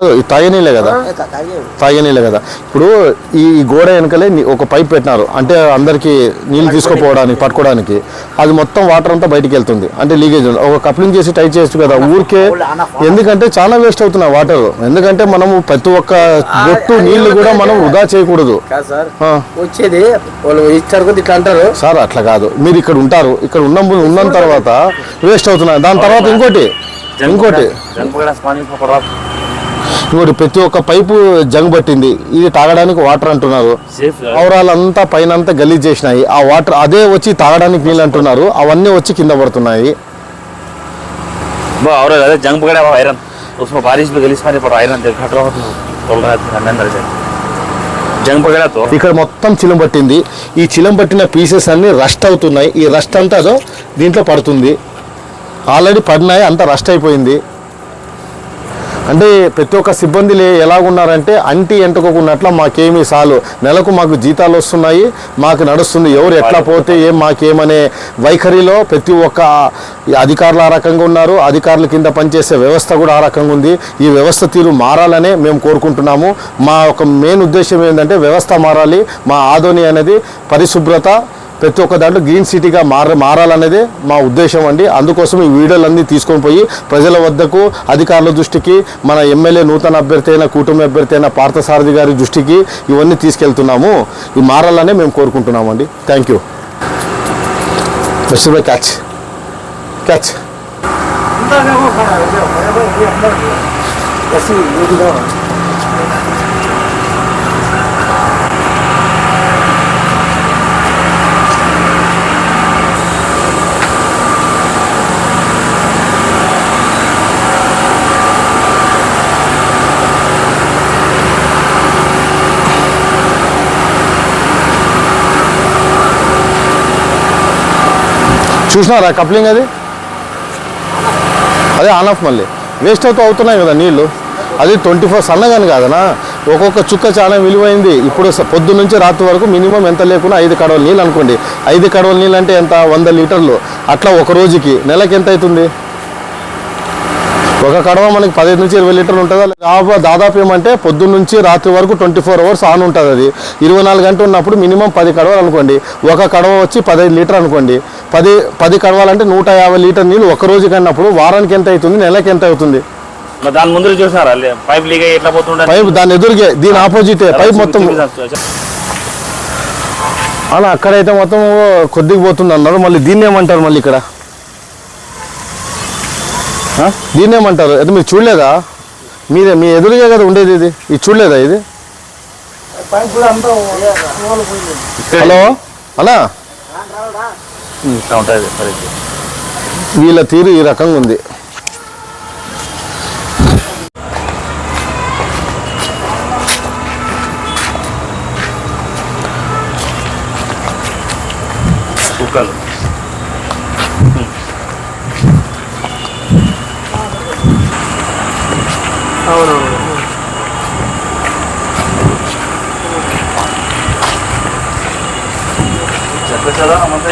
ఇది తాగే నీళ్ళే కదా తాగే నీళ్ళే కదా ఇప్పుడు ఈ గోడ వెనకలే ఒక పైప్ పెట్టినారు అంటే అందరికి నీళ్ళు తీసుకుపోవడానికి పట్టుకోవడానికి అది మొత్తం వాటర్ అంతా బయటికి వెళ్తుంది అంటే లీకేజ్ ఉంది. ఒక కప్లింగ్ చేసి టైట్ చేయొచ్చు కదా ఊరికే ఎందుకంటే చాలా వేస్ట్ అవుతున్నాయి వాటర్ ఎందుకంటే మనము ప్రతి ఒక్క బొట్టు నీళ్ళు కూడా మనం వృధా చేయకూడదు. వచ్చేది ఇట్లా అంటారు సార్ అట్లా కాదు మీరు ఇక్కడ ఉంటారు ఇక్కడ ఉన్న ఉన్న తర్వాత వేస్ట్ అవుతున్నాయి దాని తర్వాత ఇంకోటి ఇంకోటి ఇంకోటి ప్రతి ఒక్క పైపు జంగ్ పట్టింది ఇది తాగడానికి వాటర్ అంటున్నారు సేఫ్ పౌరాలంతా పైన అంతా గలీజ్ చేసినాయి ఆ వాటర్ అదే వచ్చి తాగడానికి నీళ్ళు అంటున్నారు అవన్నీ వచ్చి కింద పడుతున్నాయి वो और अरे जंग पकड़ा हुआ आयरन उसमें बारिश भी गलीस मारी पर आयरन देख घट रहा था बोल रहा था अंदर से जंग पकड़ा तो ఇక్కడ మొత్తం చిలం పట్టింది ఈ చిలం పట్టిన పీసెస్ అన్ని రస్ట్ అవుతున్నాయి ఈ రస్ట్ అంతా అదో దీంట్లో పడుతుంది ఆల్రెడీ పడినాయి అంతా రస్ట్ అయిపోయింది అంటే ప్రతి ఒక్క సిబ్బంది లే ఎలాగున్నారంటే అంటి ఎంటుకోకున్నట్ల మాకేమీ సాలు నెలకు మాకు జీతాలు వస్తున్నాయి మాకు నడుస్తుంది. ఎవరు ఎట్లా పోతే ఏం మాకేమనే వైఖరిలో ప్రతి ఒక్క అధికారులు ఆ రకంగా ఉన్నారు. అధికారుల కింద పనిచేసే వ్యవస్థ కూడా ఆ రకంగా ఉంది. ఈ వ్యవస్థ తీరు మారాలనే మేము కోరుకుంటున్నాము. మా ఒక మెయిన్ ఉద్దేశం ఏంటంటే వ్యవస్థ మారాలి. మా ఆధోని అనేది పరిశుభ్రత ప్రతి ఒక్క దాంట్లో గ్రీన్ సిటీగా మార మారాలనేదే మా ఉద్దేశం అండి. అందుకోసం ఈ వీడియోలన్నీ తీసుకొని పోయి ప్రజల వద్దకు అధికారుల దృష్టికి మన ఎమ్మెల్యే నూతన అభ్యర్థి అయిన కూటమి అభ్యర్థి అయిన పార్థసారథి గారి దృష్టికి ఇవన్నీ తీసుకెళ్తున్నాము. ఇవి మారాలనే మేము కోరుకుంటున్నామండి. Thank you bye catch catch చూసినారా కప్లింగ్ అది? అదే ఆన్ ఆఫ్ మళ్ళీ. వేస్ట్ అవుతూ అవుతున్నాయి కదా నీళ్ళు అది ట్వంటీ ఫోర్ సన్నగాని కాదనా? ఒక్కొక్క చుక్క చాలా విలువైంది. ఇప్పుడు పొద్దు నుంచి రాత్రి వరకు మినిమం ఎంత లేకున్నా ఐదు కడవల నీళ్ళు అనుకోండి. ఐదు కడవల నీళ్ళు అంటే ఎంత? వంద లీటర్లు. అట్లా ఒక రోజుకి నెలకి ఎంత అవుతుంది ఒక కడవ మనకి పదిహేను నుంచి ఇరవై లీటర్లు ఉంటుందా? దాదాపు దాదాపు ఏమంటే పొద్దున్న నుంచి రాత్రి వరకు ట్వంటీ ఫోర్ అవర్స్ ఆన్ ఉంటుంది అది. ఇరవై నాలుగు గంటలు ఉన్నప్పుడు మినిమం పది కడవలు అనుకోండి. ఒక కడవ వచ్చి పదహైదు లీటర్ అనుకోండి. పది పది కడవాలంటే నూట యాభై లీటర్ నీళ్ళు ఒక రోజు కన్నప్పుడు వారానికి ఎంత అవుతుంది నెలకి ఎంత అవుతుంది? మరి దాని ముందు చూసినారా? పైప్ లీక్ అయ్యి ఎట్లా పోతుండే? పైప్ దాని ఎదురుగే దీని ఆపోజిట్ పైప్ మొత్తం అలా అక్కడైతే మొత్తం కొద్దిగా పోతుంది అన్నారు. మళ్ళీ దీన్ని ఏమంటారు మళ్ళీ ఇక్కడ? దీన్ని ఏమంటారు? అయితే మీరు చూడలేదా? మీరే మీ ఎదురుగా కదా ఉండేది ఇది. ఇది చూడలేదా ఇది? హలో? అలా? ఇట్లా ఉంటుంది పరిస్థితి వీళ్ళ తీరు ఈ రకంగా ఉంది. కుక్కలు. అవునవును. చెత్త కదా అంతా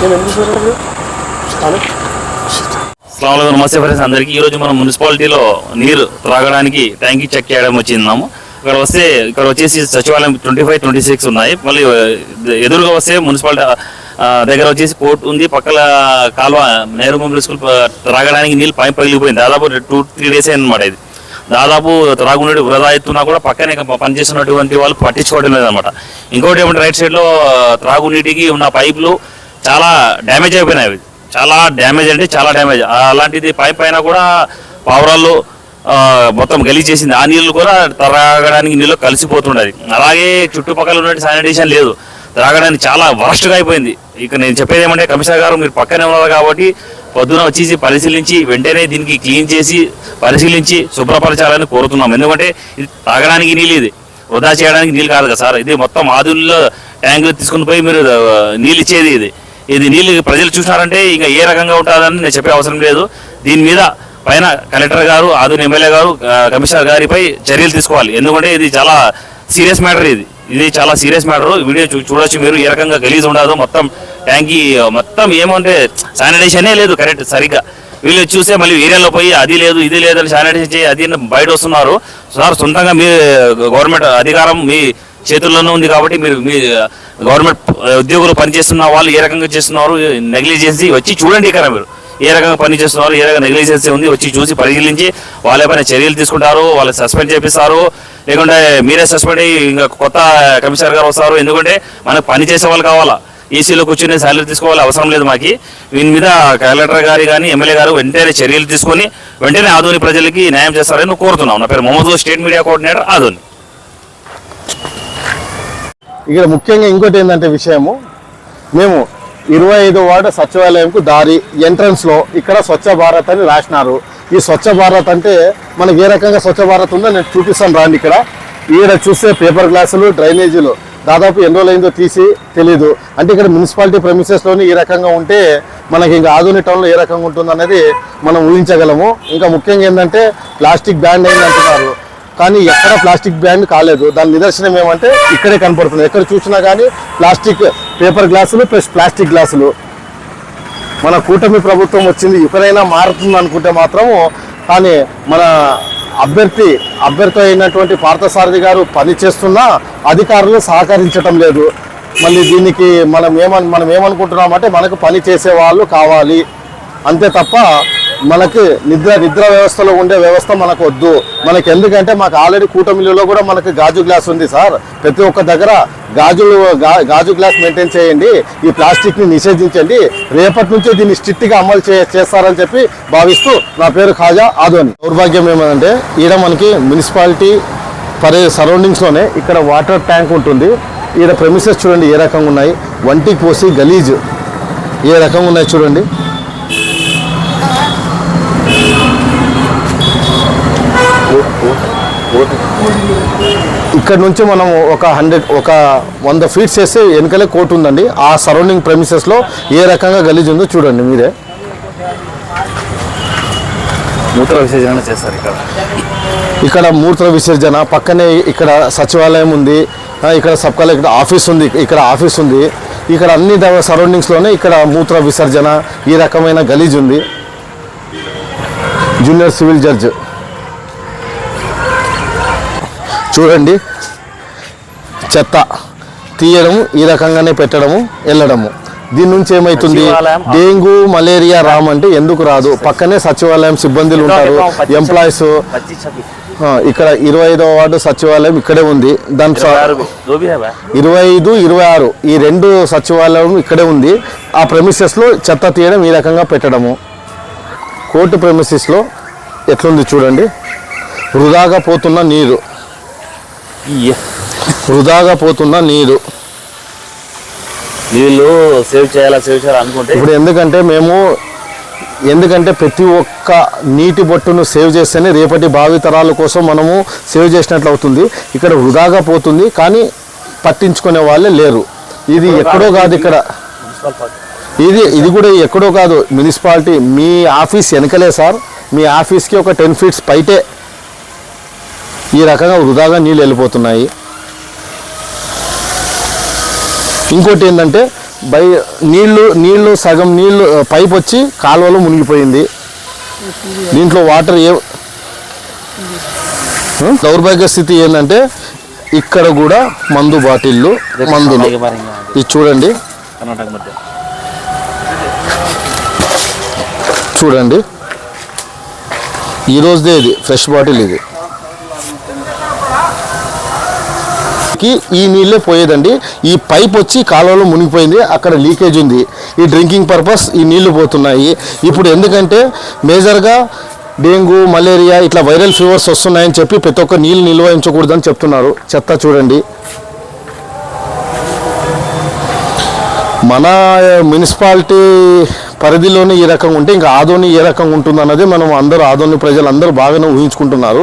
నేను ఎందుకు చూడలేదు కానీ అస్సలం నమస్తే ఫ్రెండ్స్. అందరికీ ఈ రోజు మనం మున్సిపాలిటీలో నీరు త్రాగడానికి ట్యాంకీ చెక్ చేయడం వచ్చిందాము. ఇక్కడ వస్తే ఇక్కడ వచ్చేసి సచివాలయం ట్వంటీ ఫైవ్ ట్వంటీ సిక్స్ ఉన్నాయి. మళ్ళీ ఎదురుగా వస్తే మున్సిపాలిటీ దగ్గర వచ్చేసి పోర్ట్ ఉంది. పక్కల కాలువ నెహ్రూ పబ్లిక్ స్కూల్ త్రాగడానికి నీళ్ళు పైప్ పగిలిపోయింది. దాదాపు టూ త్రీ డేస్ అనమాట ఇది. దాదాపు త్రాగునీటి వృధా ఎత్తున్నా కూడా పక్కనే పనిచేస్తున్నటువంటి వాళ్ళు పట్టించుకోవడం లేదనమాట ఇంకోటి ఏమంటే రైట్ సైడ్లో త్రాగునీటికి ఉన్న పైపులు చాలా డ్యామేజ్ అయిపోయినాయి. చాలా డ్యామేజ్ అంటే చాలా డ్యామేజ్ అలాంటిది పైప్ పైన కూడా పావురాలు మొత్తం గలీజ్ చేసింది ఆ నీళ్ళు కూడా త్రాగడానికి నీళ్ళు కలిసిపోతుండేది. అలాగే చుట్టుపక్కల ఉన్న శానిటేషన్ లేదు. త్రాగడానికి చాలా వరస్ట్గా అయిపోయింది. ఇక నేను చెప్పేది ఏమంటే కమిషనర్ గారు మీరు పక్కనే ఉన్నారు కాబట్టి పొద్దున వచ్చేసి పరిశీలించి వెంటనే దీనికి క్లీన్ చేసి పరిశీలించి శుభ్రపరచాలని కోరుతున్నాం. ఎందుకంటే ఇది తాగడానికి నీళ్ళు ఇది. వృధా చేయడానికి నీళ్ళు కాదు కదా సార్. ఇది మొత్తం ఆదుల్లో ట్యాంకులు తీసుకుని పోయి మీరు నీళ్ళు ఇచ్చేది ఇది. ఇది నీళ్ళు ప్రజలు చూసినారంటే ఇంకా ఏ రకంగా ఉంటుందని నేను చెప్పే అవసరం లేదు. దీని మీద పైన కలెక్టర్ గారు ఆధున ఎమ్మెల్యే గారు కమిషనర్ గారిపై చర్యలు తీసుకోవాలి. ఎందుకంటే ఇది చాలా సీరియస్ మ్యాటర్ ఇది. ఇది చాలా సీరియస్ మ్యాటర్. వీడియో చూడొచ్చు మీరు. ఏ రకంగా గలీజ్ ఉండదు మొత్తం ట్యాంకీ మొత్తం ఏమంటే శానిటైజేషనే లేదు కరెక్ట్ సరిగ్గా. వీళ్ళు చూస్తే మళ్ళీ ఏరియాలో పోయి అది లేదు ఇది లేదు అని శానిటైజేషన్ చేయి అది బయట వస్తున్నారు. సార్ సొంతంగా మీ గవర్నమెంట్ అధికారం మీ చేతుల్లోనే ఉంది కాబట్టి మీరు మీ గవర్నమెంట్ ఉద్యోగులు పనిచేస్తున్న వాళ్ళు ఏ రకంగా చేస్తున్నారు నెగ్లిజెన్సీ వచ్చి చూడండి ఇక్కడ మీరు. ఏ రకంగా పని చేస్తున్నారు ఏ రకంగా నెగ్లిజెన్సీ ఉంది వచ్చి చూసి పరిశీలించి వాళ్ళ పైన చర్యలు తీసుకుంటారు వాళ్ళు సస్పెండ్ చేపిస్తారు. లేకుంటే మీరే సస్పెండ్ అయ్యి ఇంకా కొత్త కమిషనర్ గారు వస్తారు. ఎందుకంటే మనకు పని చేసే వాళ్ళు కావాలా. ఏసీలో కూర్చుని శాలరీ తీసుకోవాలి అవసరం లేదు మాకు. దీని మీద కలెక్టర్ గారి కానీ ఎమ్మెల్యే గారు వెంటనే చర్యలు తీసుకొని వెంటనే ఆధుని ప్రజలకి న్యాయం చేస్తారని కోరుతున్నాం. నా పేరు Mohammed state media coordinator Adoni. ఇక్కడ ముఖ్యంగా ఇంకోటి ఏంటంటే విషయము మేము ఇరవై ఐదు వార్డు సచివాలయంకు దారి ఎంట్రన్స్లో ఇక్కడ స్వచ్ఛ భారత్ అని రాసినారు. ఈ స్వచ్ఛ భారత్ అంటే మనకి ఏ రకంగా స్వచ్ఛ భారత్ ఉందో నేను చూపిస్తాను రాండి ఇక్కడ. ఈడ చూస్తే పేపర్ గ్లాసులు డ్రైనేజీలు దాదాపు ఎన్ని రోజులైందో తీసి తెలీదు. అంటే ఇక్కడ మున్సిపాలిటీ ప్రమిసెస్లోని ఈ రకంగా ఉంటే మనకి ఇంకా ఆధునిక టౌన్లో ఏ రకంగా ఉంటుందనేది మనం ఊహించగలము. ఇంకా ముఖ్యంగా ఏంటంటే ప్లాస్టిక్ బ్యాండ్ అయింది అంటున్నారు. కానీ ఎక్కడ ప్లాస్టిక్ బ్యాన్ కాలేదు. దాని నిదర్శనం ఏమంటే ఇక్కడే కనపడుతుంది. ఎక్కడ చూసినా కానీ ప్లాస్టిక్ పేపర్ గ్లాసులు ప్లస్ ప్లాస్టిక్ గ్లాసులు. మన కూటమి ప్రభుత్వం వచ్చింది. ఎప్పుడైనా మారుతుంది అనుకుంటే మాత్రము కానీ మన అభ్యర్థి అభ్యర్థి అయినటువంటి పార్థసారథి గారు పని చేస్తున్నా అధికారులు సహకరించటం లేదు. మళ్ళీ దీనికి మనం ఏమని మనం ఏమనుకుంటున్నామంటే మనకు పని చేసే వాళ్ళు కావాలి. అంతే తప్ప మనకి నిద్ర నిద్ర వ్యవస్థలో ఉండే వ్యవస్థ మనకు వద్దు మనకి ఎందుకంటే మాకు ఆల్రెడీ కూటమిలో కూడా మనకి గాజు గ్లాస్ ఉంది సార్. ప్రతి ఒక్క దగ్గర గాజులు గా- గాజు గ్లాస్ మెయింటైన్ చేయండి. ఈ ప్లాస్టిక్ని నిషేధించండి. రేపటి నుంచి దీన్ని స్ట్రిక్ట్గా అమలు చే చేస్తారని చెప్పి భావిస్తూ నా పేరు ఖాజా ఆదోని. దౌర్భాగ్యం ఏమంటే ఈడ మనకి మున్సిపాలిటీ పరే సరౌండింగ్స్లోనే ఇక్కడ వాటర్ ట్యాంక్ ఉంటుంది. ఈడ ప్రెమిసెస్ చూడండి ఏ రకంగా ఉన్నాయి. వంటికి పోసి గలీజ్ ఏ రకంగా ఉన్నాయి చూడండి. ఇక్కడ నుంచి మనం ఒక హండ్రెడ్ ఒక వంద ఫీట్స్ వేస్తే వెనకలే కోర్టు ఉందండి. ఆ సరౌండింగ్ ప్రెమిసెస్లో ఏ రకంగా గలీజ్ ఉందో చూడండి మీరే. మూత్ర విసర్జన చేస్తారు ఇక్కడ. ఇక్కడ మూత్ర విసర్జన పక్కనే ఇక్కడ సచివాలయం ఉంది ఇక్కడ సబ్ కలెక్టర్ ఆఫీస్ ఉంది ఇక్కడ ఆఫీస్ ఉంది. ఇక్కడ అన్ని సరౌండింగ్స్లోనే ఇక్కడ మూత్ర విసర్జన ఈ రకమైన గలీజ్ ఉంది. Junior civil judge. చూడండి. చెత్త తీయడము ఈ రకంగానే పెట్టడము వెళ్ళడము దీని నుంచి ఏమైతుంది. డెంగ్యూ మలేరియా రామ్ అంటే ఎందుకు రాదు? పక్కనే సచివాలయం సిబ్బందులు ఉంటారు ఎంప్లాయీస్. ఇక్కడ ఇరవై ఐదవ వార్డు సచివాలయం ఇక్కడే ఉంది. దాని ఇరవై ఐదు ఇరవై ఆరు. ఈ రెండు సచివాలయం ఇక్కడే ఉంది. ఆ ప్రెమిసెస్లో చెత్త తీయడం ఈ రకంగా పెట్టడము. కోర్టు ప్రెమిసెస్లో ఎట్లుంది చూడండి. వృధాగా పోతున్న నీరు. వృధాగా పోతున్న నీరు. వీళ్ళు సేవ్ చేయాలా సేవ్ చేయాలా అనుకుంటే? ఇప్పుడు ఎందుకంటే మేము ఎందుకంటే ప్రతి ఒక్క నీటి బొట్టును సేవ్ చేస్తేనే రేపటి భావి తరాల కోసం మనము సేవ్ చేసినట్లు అవుతుంది. ఇక్కడ వృధాగా పోతుంది కానీ పట్టించుకునే వాళ్ళే లేరు. ఇది ఎక్కడో కాదు ఇక్కడ. ఇది ఇది కూడా ఎక్కడో కాదు మున్సిపాలిటీ. మీ ఆఫీస్ వెనకలే సార్. మీ ఆఫీస్కి ఒక టెన్ ఫీట్స్ పైటే ఈ రకంగా వృధాగా నీళ్ళు వెళ్ళిపోతున్నాయి. ఇంకోటి ఏంటంటే బై నీళ్ళు నీళ్ళు సగం నీళ్ళు పైప్ వచ్చి కాలువలో మునిగిపోయింది. దీంట్లో వాటర్ ఏ దౌర్భాగ్య స్థితి ఏంటంటే ఇక్కడ కూడా మందు బాటిళ్ళు మందులు. ఇది చూడండి. చూడండి. ఈ రోజుదే ఇది ఫ్రెష్ బాటిల్ ఇది. కి ఈ నీళ్ళే పోయేదండి. ఈ పైప్ వచ్చి కాలువలో మునిగిపోయింది. అక్కడ లీకేజ్ ఉంది. ఈ డ్రింకింగ్ పర్పస్ ఈ నీళ్ళు పోతున్నాయి. ఇప్పుడు ఎందుకంటే మేజర్గా డెంగ్యూ మలేరియా ఇట్లా వైరల్ ఫీవర్స్ వస్తున్నాయని చెప్పి ప్రతి ఒక్క నీళ్ళు నిల్వ ఉంచకూడదని చెప్తున్నారు. చెత్త చూడండి. మన మున్సిపాలిటీ పరిధిలోనే ఈ రకంగా ఉంటే ఇంకా ఆదోని ఏ రకంగా ఉంటుంది అన్నది మనం అందరూ ఆదోని ప్రజలు అందరూ బాగానే ఊహించుకుంటున్నారు.